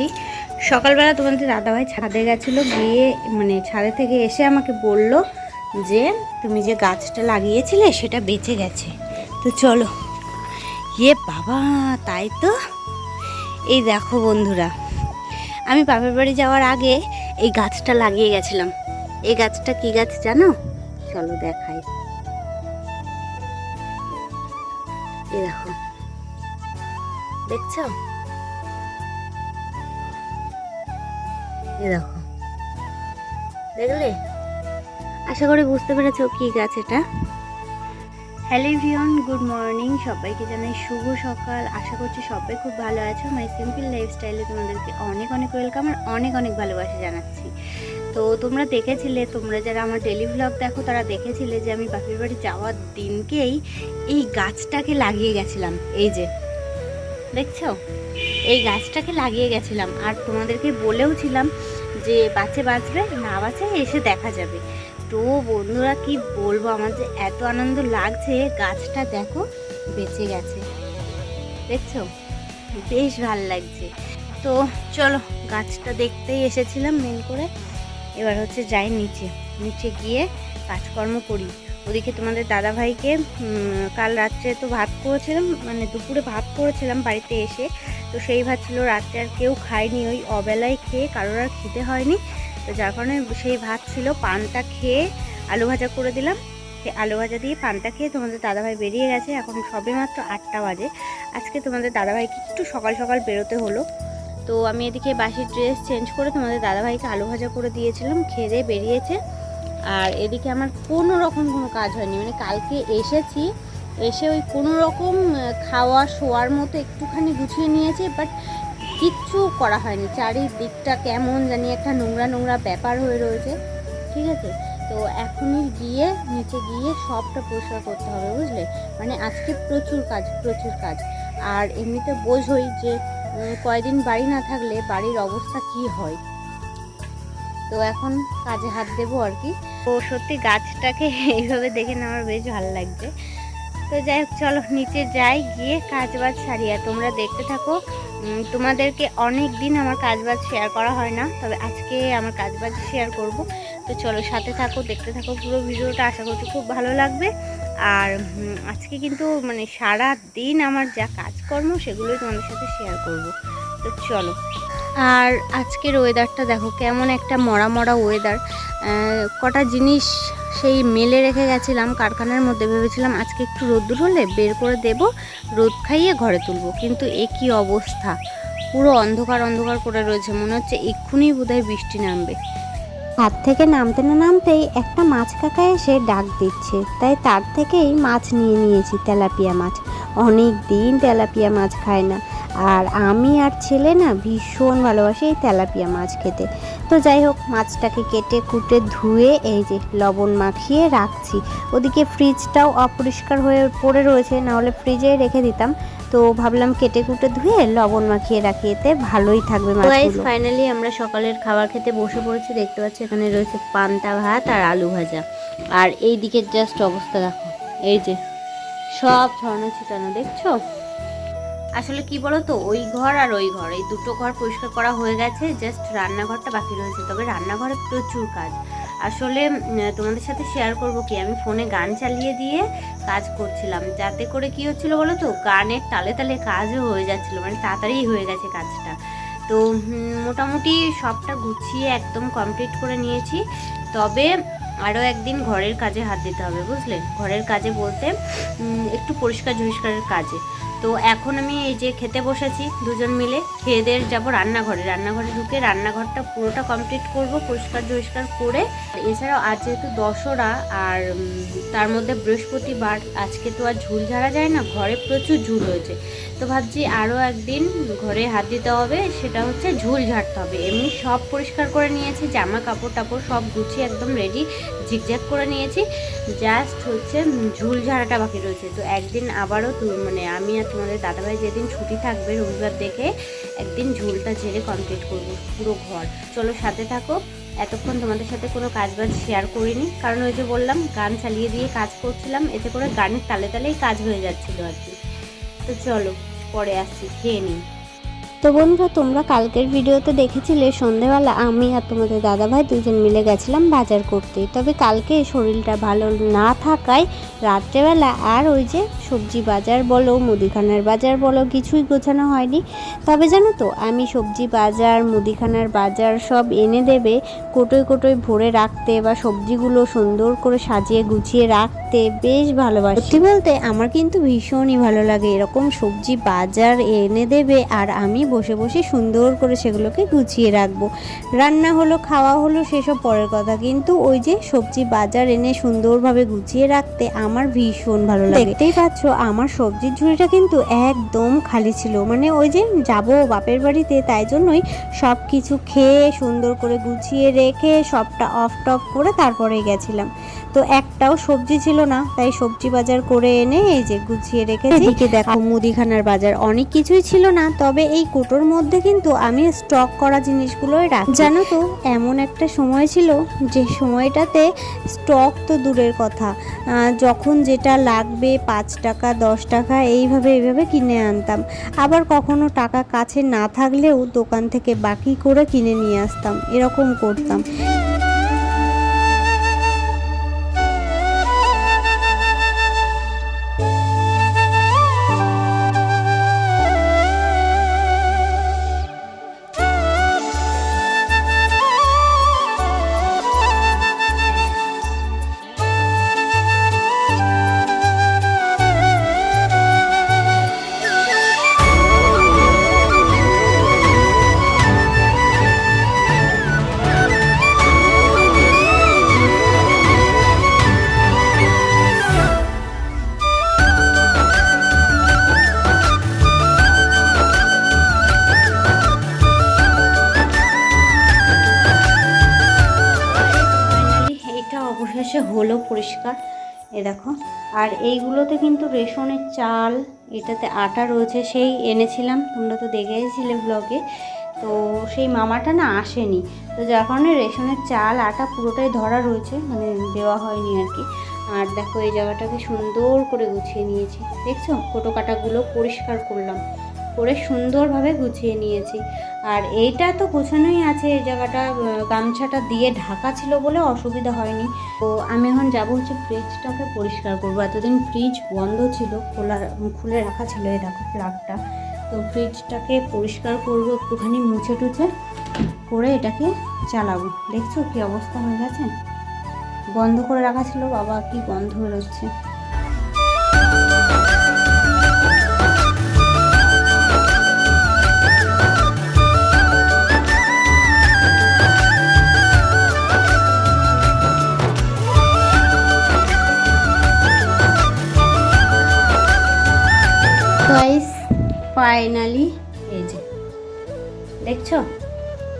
যাচ্ছি সকালবেলা তোমাদের দাদাভাই ছাদে গেছিল, গিয়ে মানে ছাদে থেকে এসে আমাকে বলল যে, তুমি যে গাছটা লাগিয়েছিলে সেটা বেঁচে গেছে। তো চলো। ইয়ে বাবা, তাই তো? এই দেখো বন্ধুরা, আমি বাপের বাড়ি যাওয়ার আগে এই গাছটা লাগিয়ে গেছিলাম। এই গাছটা কি গাছ জানো? চলো দেখাই। এই দেখো। দেখছ? এই দেখো। দেখলে? আশা করি বুঝতে পেরেছ কি গাছ এটা। হ্যালো ভিয়ন গুড মর্নিং। সবাইকে জানাই শুভ সকাল। আশা করছি সবাই খুব ভালো আছো। মাই সিম্পল লাইফস্টাইলে তোমাদেরকে অনেক অনেক ওয়েলকাম আর অনেক অনেক ভালোবাসা জানাচ্ছি। তো তোমরা দেখেছিলে, তোমরা যারা আমার ডেলি ভ্লগ দেখো, তারা দেখেছিলে যে আমি বাপের বাড়ি যাওয়ার দিনকেই এই গাছটাকে লাগিয়ে গেছিলাম। এই যে দেখছ? এই গাছটাকে লাগিয়ে গেছিলাম। আর তোমাদেরকে বলেও ছিলাম যে বাঁচে বাঁচবে, না বাঁচে এসে দেখা যাবে। তো বন্ধুরা, কি বলব? আমার যে এত আনন্দ লাগছে, গাছটা দেখো, বেঁচে গেছে। দেখছ? বেশ ভালো লাগছে। তো চলো, গাছটা দেখতেই এসেছিলাম মেন করে। এবার হচ্ছে যাই নিচে। নিচে গিয়ে কাজকর্ম করি। ওদিকে তোমাদের দাদাভাইকে কাল রাত্রে তো ভাত করেছিলাম মানে দুপুরে ভাত করেছিলাম বাড়িতে এসে। তো সেই ভাত ছিল, রাত্রে আর কেউ খায়নি, ওই অবেলায় খেয়ে কারোর আর খেতে হয়নি। তো যার কারণে সেই ভাত ছিল, পানটা খেয়ে আলু ভাজা করে দিলাম। সে আলু ভাজা দিয়ে পানটা খেয়ে তোমাদের দাদাভাই বেরিয়ে গেছে। এখন সবে মাত্র আটটা বাজে। আজকে তোমাদের দাদাভাইকে একটু সকাল সকাল বেরোতে হলো। তো আমি এদিকে বাসির ড্রেস চেঞ্জ করে তোমাদের দাদাভাইকে আলু ভাজা করে দিয়েছিলাম, খেয়ে বেরিয়েছে। আর এদিকে আমার কোনো রকম কোনো কাজ হয়নি। মানে কালকে এসেছি, এসে ওই কোনো রকম খাওয়া শোয়ার মতো একটুখানি গুছিয়ে নিয়েছি বাট কিচ্ছু করা হয়নি। চারিদিকটা কেমন জানি একটা নোংরা নোংরা ব্যাপার হয়ে রয়েছে, ঠিক আছে? তো এখনই গিয়ে, নিচে গিয়ে সবটা পরিষ্কার করতে হবে, বুঝলে? মানে আজকে প্রচুর কাজ প্রচুর কাজ। আর এমনিতে বোঝই যে কয়দিন বাড়ি না থাকলে বাড়ির অবস্থা কি হয়? তো এখন কাজে হাত দেবো আর কি। তো সত্যি গাছটাকে এইভাবে দেখে আমার বেশ ভালো লাগছে। তো যাই হোক, চলো নিচে যাই, গিয়ে কাজ বাজ সারি তোমরা দেখতে থাকো তোমাদেরকে অনেক দিন আমার কাজ বাজ শেয়ার করা হয় না, তবে আজকে আমার কাজ বাজ শেয়ার করব। তো চলো সাথে থাকো, দেখতে থাকো পুরো ভিডিওটা, আশা করছি খুব ভালো লাগবে। আর আজকে কিন্তু মানে সারা দিন আমার যা কাজকর্ম, সেগুলোই তোমাদের সাথে শেয়ার করব। তো চলো। আর আজকের ওয়েদারটা দেখো, কেমন একটা মরা মরা ওয়েদার কটা জিনিস সেই মেলে রেখে গেছিলাম কারখানার মধ্যে। ভেবেছিলাম আজকে একটু রোদ্দুর হলে বের করে দেব, রোদ খাইয়ে ঘরে তুলব। কিন্তু এ কী অবস্থা? পুরো অন্ধকার অন্ধকার করে রয়েছে। মনে হচ্ছে এক্ষুনি বোধহয় বৃষ্টি নামবে। হাত থেকে নামতে না নামতেই একটা মাছ কাকা এসে ডাক দিচ্ছে। তাই তার থেকেই মাছ নিয়ে নিয়েছি তেলাপিয়া মাছ। অনেক দিন তেলাপিয়া মাছ খায় না। আর আমি আর ছেলে না ভীষণ ভালোবাসি এই তেলাপিয়া মাছ খেতে। তো যাই হোক মাছটাকে কেটে কুটে ধুয়ে এই যে লবণ মাখিয়ে রাখছি। ওদিকে ফ্রিজটাও অপরিষ্কার হয়ে পড়ে রয়েছে নাহলে ফ্রিজেই রেখে দিতাম। তো ভাবলাম কেটে কুটে ধুয়ে লবণ মাখিয়ে রাখি এতে ভালোই থাকবে মাছগুলো। ফাইনালি আমরা সকালের খাবার খেতে বসে পড়েছি দেখতে পাচ্ছি এখানে রয়েছে পান্তা ভাত আর আলু ভাজা। আর এই দিকের জাস্ট অবস্থা দেখো এই যে সব ছড়ানো ছিটানো দেখছ? আসলে কি বলো তো ওই ঘর আর ওই ঘর, এই দুটো ঘর পরিষ্কার করা হয়ে গেছে জাস্ট রান্নাঘরটা বাকি রয়েছে, তবে রান্নাঘরে প্রচুর কাজ। আসলে তোমাদের সাথে শেয়ার করব কি, আমি ফোনে গান চালিয়ে দিয়ে কাজ করছিলাম, যাতে করে কি হচ্ছিল বলো তো গানের তালে তালে কাজও হয়ে যাচ্ছিল মানে তাড়াতাড়ি হয়ে গেছে কাজটা। তো মোটামুটি সবটা গুছিয়ে একদম কমপ্লিট করে নিয়েছি, তবে আরও একদিন ঘরের কাজে হাত দিতে হবে, বুঝলে? ঘরের কাজে বলতে একটু পরিষ্কার ঝরিষ্কারের কাজে। তো এখন আমি এই যে খেতে বসেছি দুজন মিলে, খেয়ে দিয়ে যাব রান্নাঘরে। রান্নাঘরে ঢুকে রান্নাঘরটা পুরোটা কমপ্লিট করব, পরিষ্কার ঝরিষ্কার করে। এছাড়াও আজ যেহেতু দশরা আর তার মধ্যে বৃহস্পতিবার, আজকে তো আর ঝুল ঝাড়া যায় না, ঘরে প্রচুর ঝুল হয়েছে। তো ভাবছি আরও একদিন ঘরে হাত দিতে হবে, সেটা হচ্ছে ঝুল ঝাড়তে হবে। এমনি সব পরিষ্কার করে নিয়েছি, জামা কাপড় টাপড় সব গুছিয়ে একদম রেডি ঝিকঝ্যাক করে নিয়েছি। জাস্ট হচ্ছে ঝুল ঝাড়াটা বাকি রয়েছে। তো একদিন আবারও মানে আমি আর তোমাদের দাদাভাই যেদিন ছুটি থাকবে রবিবার দেখে একদিন ঝুলটা ঝেড়ে কমপ্লিট করব পুরো ঘর। চলো সাথে থাকো। এতক্ষণ তোমাদের সাথে কোনো কাজ বাজ শেয়ার করিনি। কারণ ওই যে বললাম, গান চালিয়ে দিয়ে কাজ করছিলাম। এতে করে গানের তালে তালেই কাজ হয়ে যাচ্ছিল আর কি। তো চলো, পরে আসছি। খেয়ে নিই। তো বন্ধুরা তোমরা কালকের ভিডিওতে দেখেছিলে সন্ধেবেলা আমি আর তোমাদের দাদাভাই দুজন মিলে গেছিলাম বাজার করতে। তবে কালকে শরীরটা ভালো না থাকায় রাত্রেবেলা আর ওই যে সবজি বাজার বলো, মুদিখানার বাজার বলো, কিছুই গোছানো হয়নি। তবে জানো তো, আমি সবজি বাজার, মুদিখানার বাজার সব এনে দেবে, কোটোয় কোটোয় ভরে রাখতে বা সবজিগুলো সুন্দর করে সাজিয়ে গুছিয়ে রাখতে বেশ ভালোবাসি। সত্যি বলতে আমার কিন্তু ভীষণই ভালো লাগে এরকম সবজি বাজার এনে দেবে, আর আমি বসে বসে সুন্দর করে সেগুলোকে গুছিয়ে রাখব। রান্না হলো, খাওয়া হলো, সেসব পরের কথা। কিন্তু ওই যে সবজি বাজার এনে সুন্দরভাবে গুছিয়ে রাখতে আমার ভীষণ ভালো লাগে। দেখতেই পাচ্ছ, আমার সবজির ঝুড়িটা কিন্তু একদম খালি ছিল। মানে ওই যে যাব বাপের বাড়িতে, তাই জন্যই সব কিছু খেয়ে সুন্দর করে গুছিয়ে রেখে সবটা অফ টফ করে তারপরে গেছিলাম। তো একটাও সবজি ছিল না তাই সবজি বাজার করে এনে এই যে গুছিয়ে রেখেছি। এদিকে দেখো মুদিখানার বাজার অনেক কিছুই ছিল না তবে এই কোটোর মধ্যে কিন্তু আমি স্টক করা জিনিসগুলোই রাখি। জানো তো এমন একটা সময় ছিল যে সময়টাতে স্টক তো দূরের কথা যখন যেটা লাগবে পাঁচ টাকা দশ টাকা এইভাবে এইভাবে কিনে আনতাম। আবার কখনো টাকা কাছে না থাকলেও দোকান থেকে বাকি করে কিনে নিয়ে আসতাম এরকম করতাম। এ দেখো। আর এইগুলোতে কিন্তু রেশনের চাল, এটাতে আটা রয়েছে, সেই এনেছিলাম, তোমরা তো দেখেছিলে ব্লগে তো সেই মামাটা না আসেনি। তো যার কারণে রেশনের চাল, আটা পুরোটাই ধরা রয়েছে মানে দেওয়া হয়নি আর কি। আর দেখো এই জায়গাটাকে সুন্দর করে গুছিয়ে নিয়েছি। দেখছ? ফোটো কাটাগুলো পরিষ্কার করলাম। করে সুন্দরভাবে গুছিয়ে নিয়েছি। আর এইটা তো গোছানোই আছে, এই জায়গাটা গামছাটা দিয়ে ঢাকা ছিল বলে অসুবিধা হয়নি। তো আমি এখন যাব হচ্ছে ফ্রিজটাকে পরিষ্কার করব। এতদিন ফ্রিজ বন্ধ ছিল, খোলা, খুলে রাখা ছিল এই দেখো প্লাগটা তো ফ্রিজটাকে পরিষ্কার করব, একটুখানি মুছে টুছে করে এটাকে চালাবো। দেখছ কি অবস্থা হয়ে গেছে? বন্ধ করে রাখা ছিল, বাবা কি গন্ধ বেরোচ্ছে। ফাইনালি এই যে, দেখছ?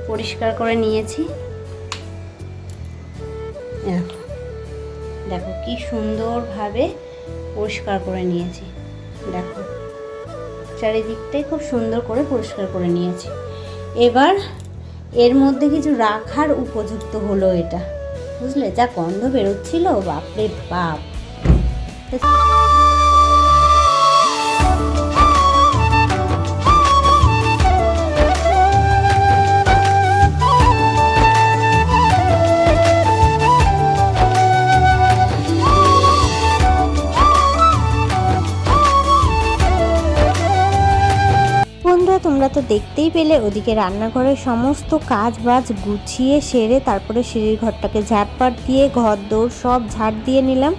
পরিষ্কার করে নিয়েছি। দেখো কি সুন্দরভাবে পরিষ্কার করে নিয়েছি। দেখো, চারিদিকটাই খুব সুন্দর করে পরিষ্কার করে নিয়েছি। এবার এর মধ্যে কিছু রাখার উপযুক্ত হলো এটা। বুঝলে? যা গন্ধ বেরোচ্ছিল, বাপরে বাপ। তোমরা তো দেখতেই পেলে, ওদিকে রান্নাঘরের সমস্ত কাজ বাজ গুছিয়ে সেরে তারপরে সিঁড়ির ঘরটাকে ঝাড়পাট দিয়ে ঘর দৌড় সব ঝাড় দিয়ে নিলাম।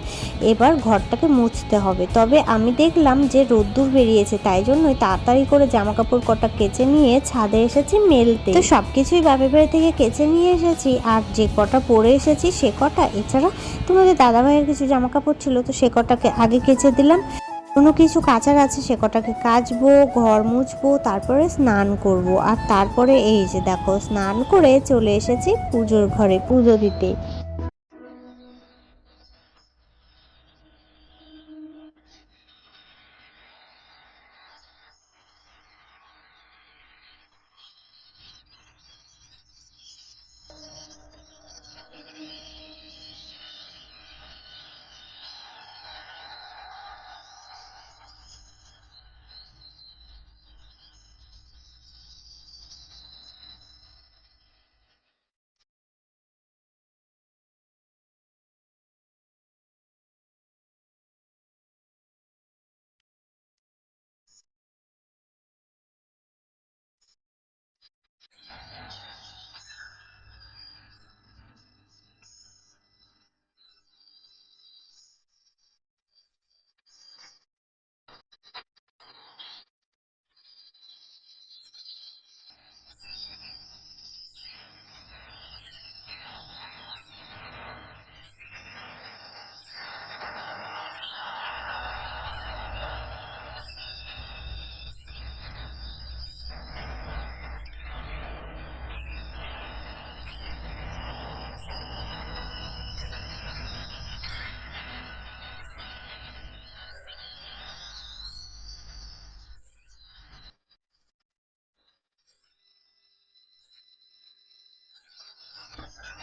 এবার ঘরটাকে মুছতে হবে। তবে আমি দেখলাম যে রোদ্দুর বেরিয়েছে, তাই জন্যই তাড়াতাড়ি করে জামা কাপড় কটা কেচে নিয়ে ছাদে এসেছি মেলতে। তো সব কিছুই বাপের বাড়ি থেকে কেচে নিয়ে এসেছি, আর যে কটা পরে এসেছি সে কটা। এছাড়া তোমাদের দাদাভাইয়ের কিছু জামা কাপড় ছিল, তো সে কটাকে আগে কেচে দিলাম। কোনো কিছু কাচার আছে, সে কটাকে কাচবো, ঘর মুছবো, তারপরে স্নান করব। আর তারপরে এই যে দেখো, স্নান করে চলে এসেছি পুজোর ঘরে পুজো দিতে।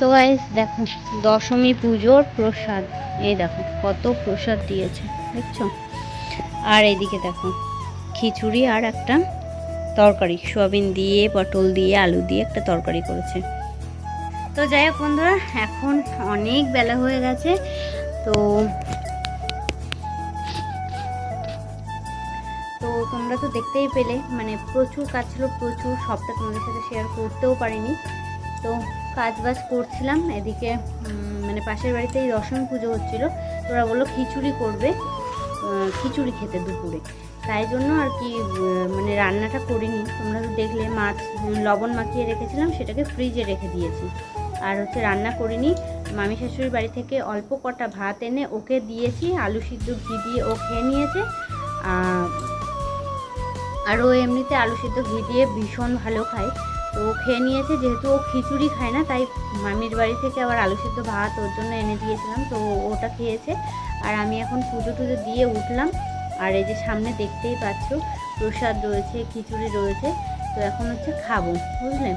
তো গাইস দেখো, দশমী পুজোর প্রসাদ। এই দেখো, কত প্রসাদ দিয়েছে, দেখছ? আর এইদিকে দেখো, খিচুড়ি আর একটা তরকারি। সোয়াবিন দিয়ে, পটল দিয়ে, আলু দিয়ে একটা তরকারি করেছে। তো যাই হোক বন্ধুরা, এখন অনেক বেলা হয়ে গেছে, তো তো তোমরা তো দেখতেই পেলে মানে প্রচুর কাজ ছিল, প্রচুর সবটা তোমাদের সাথে শেয়ার করতেও পারিনি। তো কাজ বাজ করছিলাম, এদিকে মানে পাশের বাড়িতে এই দশমী পুজো হচ্ছিল ওরা বলল খিচুড়ি করবে খিচুড়ি খেতে দুপুরে। তাই জন্য আর কি মানে রান্নাটা করিনি। তোমরা তো দেখলে মাছ, লবণ মাখিয়ে রেখেছিলাম, সেটাকে ফ্রিজে রেখে দিয়েছি। আর হচ্ছে রান্না করিনি। মামি শাশুড়ির বাড়ি থেকে অল্প কটা ভাত এনে ওকে দিয়েছি, আলু সিদ্ধ ঘি দিয়ে ও খেয়ে নিয়েছে। আর ও এমনিতে আলু সিদ্ধ ঘি দিয়ে ভীষণ ভালো খায়। তো ও খেয়ে নিয়েছে, যেহেতু ও খিচুড়ি খায় না, তাই মামির বাড়ি থেকে আবার আলু সিদ্ধ ভাত ওর জন্য এনে দিয়েছিলাম, তো ওটা খেয়েছে। আর আমি এখন পুজো টুজো দিয়ে উঠলাম, আর এই যে সামনে দেখতেই পাচ্ছ, প্রসাদ রয়েছে, খিচুড়ি রয়েছে, তো এখন হচ্ছে খাব বুঝলেন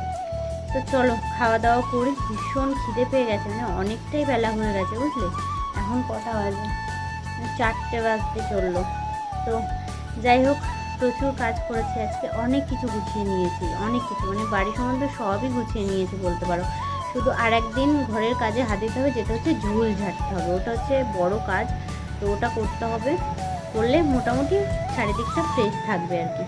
তো চলো, খাওয়া দাওয়া করি, ভীষণ খিদে পেয়ে গেছে মানে অনেকটাই বেলা হয়ে গেছে, বুঝলে? এখন কটা বাজে? চারটে বাজতে চলল, তো যাই হোক প্রচুর কাজ করেছি আজকে, অনেক কিছু গুছিয়ে নিয়েছি, অনেক কিছু মানে বাড়ি সম্বন্ধে সবই গুছিয়ে নিয়েছি বলতে পারো। শুধু আর একদিন ঘরের কাজে হাত দিতে হবে, যেটা হচ্ছে ঝুল ঝাড়তে হবে, ওটা হচ্ছে বড় কাজ, তো ওটা করতে হবে, করলে মোটামুটি চারিদিকটা ফ্রেশ থাকবে আর কি।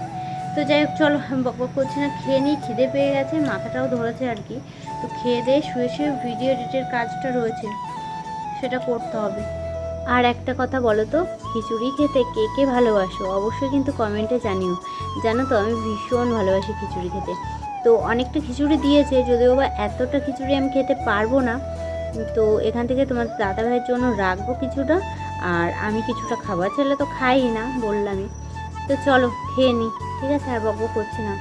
তো যাই হোক, চলো বক বক করছি না, খেয়ে নিই খিদে পেয়ে গেছে, মাথাটাও ধরেছে আর কি। তো খেয়ে দিয়ে শুয়ে শুয়ে ভিডিও এডিটের কাজটা রয়েছে, সেটা করতে হবে। আর একটা কথা বলো তো, খিচুড়ি খেতে কে কে ভালোবাসো? অবশ্যই কিন্তু কমেন্টে জানিও। জানো তো, আমি ভীষণ ভালোবাসি খিচুড়ি খেতে। তো অনেকটা খিচুড়ি দিয়েছে, যদিও বা এতটা খিচুড়ি আমি খেতে পারব না। তো এখান থেকে তোমার দাদা ভাইয়ের জন্য রাখব কিছুটা। আর আমি কিছুটা খাবার ছেলে তো খাই না, বললামই। তো চলো, খেয়ে নিই ঠিক আছে? আর বকবক করছি না।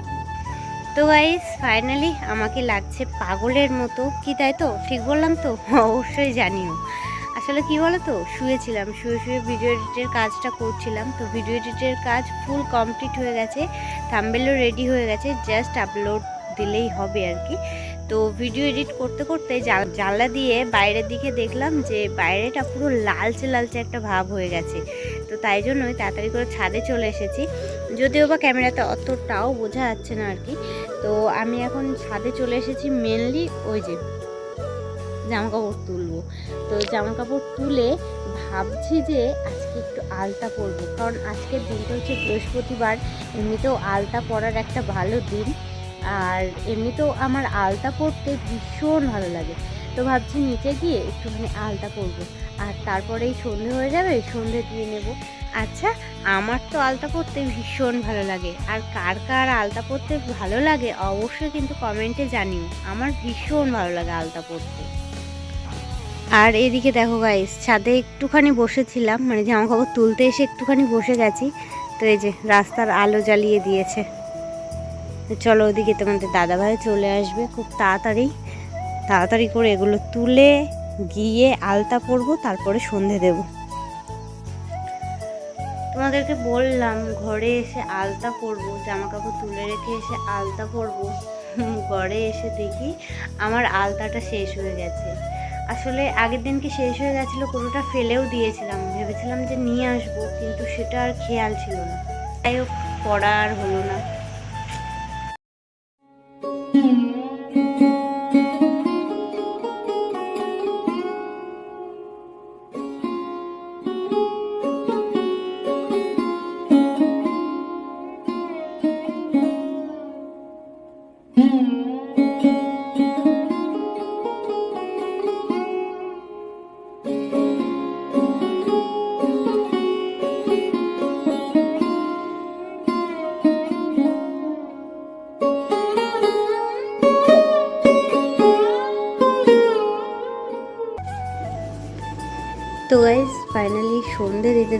তো গাইস ফাইনালি আমাকে লাগছে পাগলের মতো। কি তাই তো? ঠিক বললাম তো? অবশ্যই জানিও। আসলে কি বলো তো শুয়েছিলাম, শুয়ে শুয়ে ভিডিও এডিটের কাজটা করছিলাম। তো ভিডিও এডিটের কাজ ফুল কমপ্লিট হয়ে গেছে থাম্বেলও রেডি হয়ে গেছে জাস্ট আপলোড দিলেই হবে আর কি। তো ভিডিও এডিট করতে করতে জানলা দিয়ে বাইরের দিকে দেখলাম যে বাইরেটা পুরো লালচে লালচে একটা ভাব হয়ে গেছে। তো তাই জন্যই তাড়াতাড়ি করে ছাদে চলে এসেছি। যদিও বা ক্যামেরাতে অতটাও বোঝা যাচ্ছে না আর কি। তো আমি এখন ছাদে চলে এসেছি মেনলি ওই যে জামা কাপড় তুলবো। তো জামা কাপড় তুলে ভাবছি যে আজকে একটু আলতা পরবো। কারণ আজকের দিনটা হচ্ছে বৃহস্পতিবার, এমনিতেও আলতা পরার একটা ভালো দিন। আর এমনিতেও আমার আলতা পরতে ভীষণ ভালো লাগে। তো ভাবছি নিচে গিয়ে একটুখানি আলতা পরবো। আর তারপরেই সন্ধে হয়ে যাবে, সন্ধে দিয়ে নেব। আচ্ছা আমার তো আলতা পরতে ভীষণ ভালো লাগে। আর কার কার আলতা পরতে ভালো লাগে অবশ্যই কিন্তু কমেন্টে জানিও। আমার ভীষণ ভালো লাগে আলতা পরতে। আর এদিকে দেখো গাইস ছাদে একটুখানি বসেছিলাম মানে জামা কাপড় তুলতে এসে একটুখানি বসে গেছি। তো এই যে রাস্তার আলো জ্বালিয়ে দিয়েছে। চলো ওদিকে তোমাদের দাদাভাই চলে আসবে, খুব তাড়াতাড়ি। তাড়াতাড়ি করে এগুলো তুলে গিয়ে আলতা পরবো, তারপরে সন্ধে দেব। তোমাদেরকে বললাম, ঘরে এসে আলতা পরবো জামা কাপড় তুলে রেখে এসে আলতা পরবো। ঘরে এসে দেখি আমার আলতাটা শেষ হয়ে গেছে। আসলে আগের দিনকে শেষ হয়ে গেছিল কোনোটা ফেলেও দিয়েছিলাম। ভেবেছিলাম যে নিয়ে আসব, কিন্তু সেটা আর খেয়াল ছিল না। যাই হোক, পড়া আর হলো না।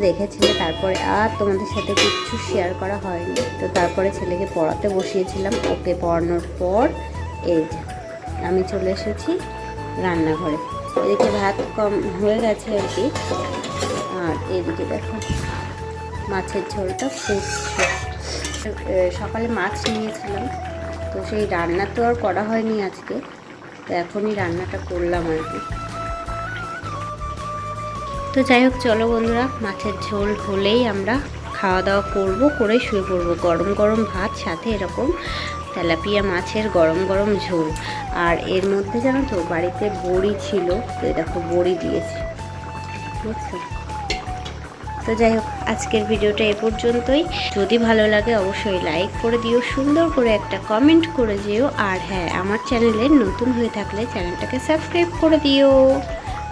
দেখেছিলে, তারপরে আর তোমাদের সাথে কিচ্ছু শেয়ার করা হয়নি। তো তারপরে ছেলেকে পড়াতে বসিয়েছিলাম, ওকে পড়ানোর পর এই যে, আমি চলে এসেছি রান্নাঘরে। এদিকে ভাত কম হয়ে গেছে আর কি। আর এদিকে দেখো, মাছের ঝোলটা ফুটছে সকালে মাছ নিয়েছিলাম। তো সেই রান্না তো আর করা হয়নি আজকে। তো এখনই রান্নাটা করলাম আর কি। তো যাই হোক, চলো বন্ধুরা, মাছের ঝোল হলেই আমরা খাওয়া দাওয়া করব করে শুয়ে পড়ব গরম গরম ভাত, সাথে এরকম তেলাপিয়া মাছের গরম গরম ঝোল। আর এর মধ্যে জানো তো, বাড়িতে বড়ি ছিল, তো দেখো বড়ি দিয়েছে। বুঝছ? তো যাই হোক, আজকের ভিডিওটা এ পর্যন্তই। যদি ভালো লাগে, অবশ্যই লাইক করে দিও, সুন্দর করে একটা কমেন্ট করে দিও আর হ্যাঁ আমার চ্যানেলে নতুন হয়ে থাকলে চ্যানেলটাকে সাবস্ক্রাইব করে দিও।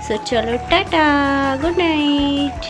সো চলো টাটা গুড নাইট